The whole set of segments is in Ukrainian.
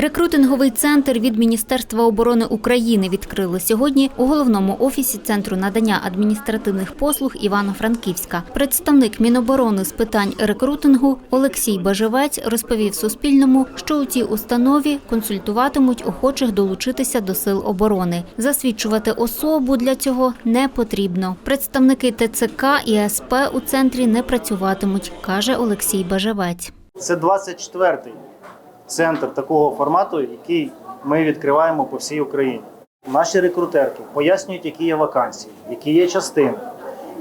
Рекрутинговий центр від Міністерства оборони України відкрили сьогодні у головному офісі Центру надання адміністративних послуг Івано-Франківська. Представник Міноборони з питань рекрутингу Олексій Бажевець розповів Суспільному, що у цій установі консультуватимуть охочих долучитися до сил оборони. Засвідчувати особу для цього не потрібно. Представники ТЦК і СП у центрі не працюватимуть, каже Олексій Бажевець. Це 24-й центр такого формату, який ми відкриваємо по всій Україні. Наші рекрутерки пояснюють, які є вакансії, які є частини,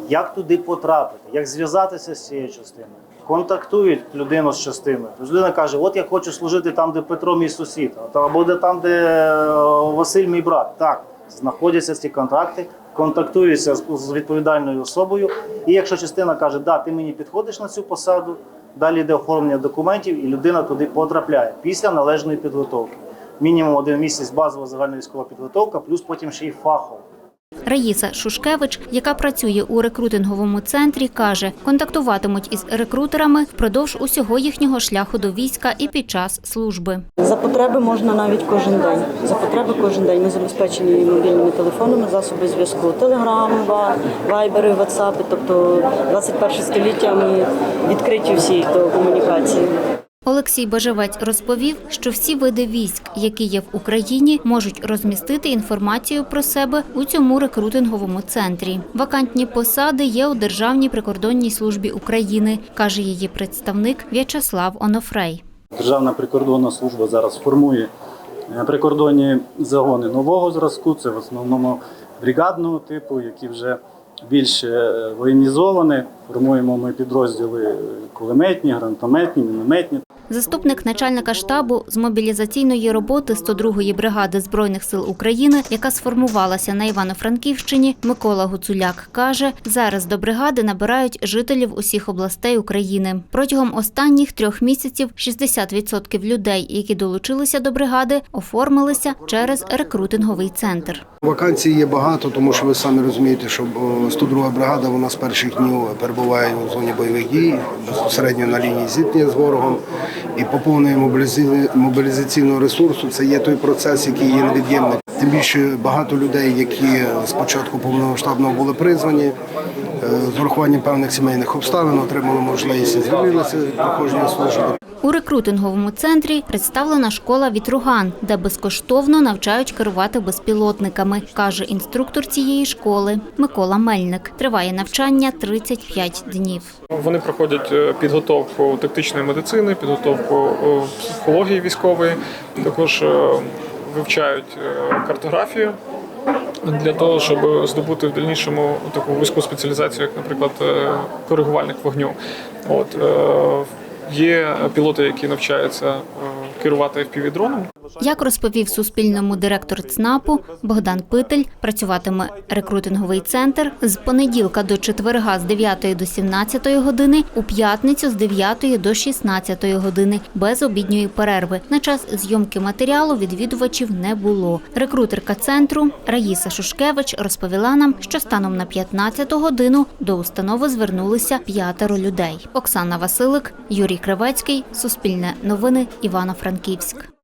як туди потрапити, як зв'язатися з цією частиною. Контактують людину з частиною. Тобто людина каже: От я хочу служити там, де Петро мій сусід, або де там, де е, Василь мій брат. Так, знаходяться ці контакти, контактуються з з відповідальною особою. І якщо частина каже, да, ти мені підходиш на цю посаду, далі йде оформлення документів, і людина туди потрапляє після належної підготовки. Мінімум один місяць базова загальна військова підготовка, плюс потім ще й фахова. Раїса Шушкевич, яка працює у рекрутинговому центрі, каже, контактуватимуть із рекрутерами впродовж усього їхнього шляху до війська і під час служби. За потреби можна навіть кожен день. За потреби кожен день. Ми забезпечені мобільними телефонами, засоби зв'язку, телеграми, вайбери, ватсапи. Тобто 21 століття ми відкриті всі до комунікації. Олексій Бажевець розповів, що всі види військ, які є в Україні, можуть розмістити інформацію про себе у цьому рекрутинговому центрі. Вакантні посади є у Державній прикордонній службі України, каже її представник В'ячеслав Онофрей. Державна прикордонна служба зараз формує е, прикордонні загони нового зразку. Це в основному бригадного типу, які вже більш е, воєнізовані. Формуємо ми підрозділи е, кулеметні, гранатометні, мінометні. Заступник начальника штабу з мобілізаційної роботи 102-ї бригади збройних сил України, яка сформувалася на Івано-Франківщині, Микола Гуцуляк каже, зараз до бригади набирають жителів усіх областей України. Протягом останніх трьох місяців 60% людей, які долучилися до бригади, оформилися через рекрутинговий центр. Вакансій є багато, тому що ви самі розумієте, що о, 102 бригада вона з перших днів перебуває у зоні бойових дій, безпосередньо на лінії зіткнення з ворогом. І поповнення мобілізаційного- ресурсу це є той процес, який є невід'ємним. Тим більше багато людей, які спочатку початку повномасштабного були призвані, е, з урахуванням певних сімейних обставин отримали можливість звільнилися проходження служби. У рекрутинговому центрі представлена школа Вітруган, де безкоштовно навчають керувати безпілотниками, каже інструктор цієї школи Микола Мельник. Триває навчання 35 днів. Вони проходять е, підготовку тактичної медицини, підготовку е, психології військової, також е, вивчають картографію для того, щоб здобути в дальнішому таку вузьку спеціалізацію, як, наприклад, коригувальник вогню. От є пілоти, які навчаються е, керувати FPV-дроном. Як розповів Суспільному директор ЦНАПу Богдан Питель, працюватиме рекрутинговий центр з понеділка до четверга з 9 до 17 години, у п'ятницю з 9 до 16 години, без обідньої перерви. На час зйомки матеріалу відвідувачів не було. Рекрутерка центру Раїса Шушкевич розповіла нам, що станом на 15 годину до установи звернулися п'ятеро людей. Оксана Василик, Юрій Кривецький, Суспільне новини, Івано-Франківськ.